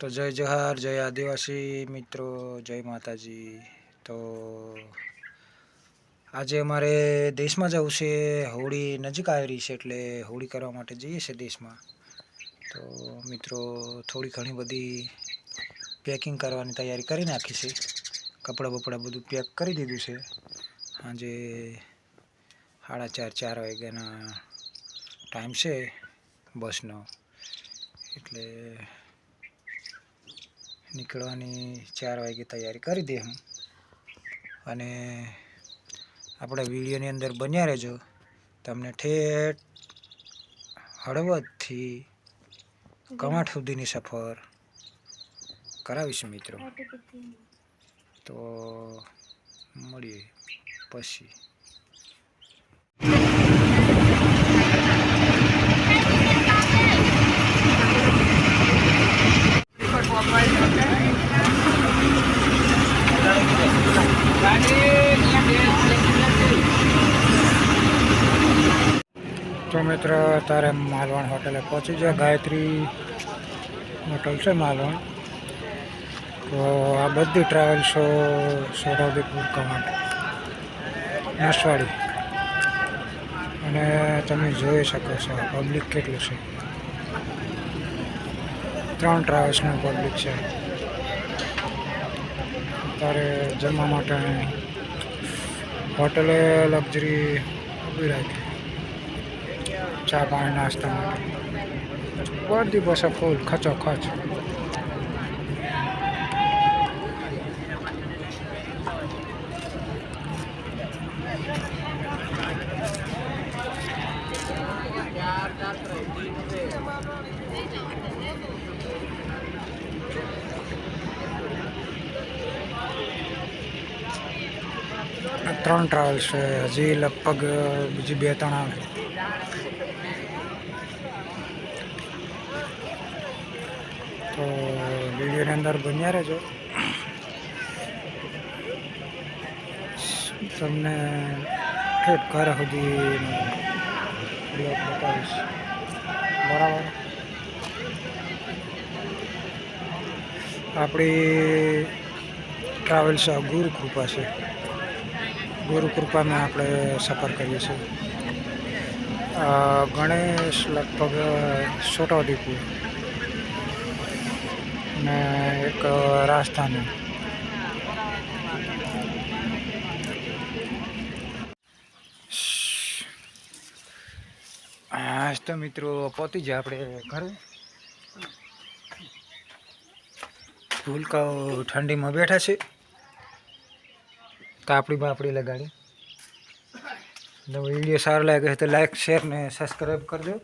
તો જય જહાર, જય આદિવાસી મિત્રો, જય માતાજી. તો આજે અમારે દેશમાં જવું છે, હોળી નજીક આવી રહી છે એટલે હોળી કરવા માટે જઈએ છીએ દેશમાં. તો મિત્રો, થોડી ઘણી બધી પેકિંગ કરવાની તૈયારી કરી નાખી છે. કપડાં બપડા બધું પેક કરી દીધું છે. આજે સાડા ચાર ચાર વાગ્યાના ટાઈમ છે બસનો. એટલે નીકળવાની ચાર વાગે તૈયારી કરી દે હું. અને આપણા વિડીયોની અંદર બન્યા રહેજો. તમને ઠેઠ હળવદથી કમાઠ સુધીની સફર કરાવીશ મિત્રો. તો મળીએ પછી. તો મિત્ર તારે માલવણ હોટલે પહોંચી જાય ગાયત્રી હોટલ છે માલવણ. તો આ બધી ટ્રાવેલ્સો સોડાઉદેપુર કમાટ નસવાડી. અને તમે જોઈ શકો છો પબ્લિક કેટલું છે. ત્રણ ટ્રાવેલ્સનું પબ્લિક છે. અત્યારે જમવા માટે હોટલે લક્ઝરી ઊભી રાખી. ચા પાણી નાસ્તા માટે. બધી બસો ફૂલ ખચો ખચ ત્રણ ટ્રાવેલ્સ છે. હજી લગભગ બીજી બે ત્રણ આવે. તો વિડીયોની અંદર બન્યા રહેજો. તમને ઠેઠ ઘર સુધી બતાવીશ. બરાબર? આપણી ટ્રાવેલ્સ ગુરુ કૃપા છે. ગુરુ કૃપામાં આપણે સફર કરીએ છીએ. ગણેશ લગભગ છોટાઉદેપુર ને એક રાજસ્થાની. આજ તો મિત્રો પહોંચી જાય આપણે ઘરે. ભૂલકાઓ ઠંડીમાં બેઠા છે. કાપડી બાપડી લગાડી. વીડિયો સારો લાગે તો લાઈક શેર ને સબસ્ક્રાઈબ કરજો.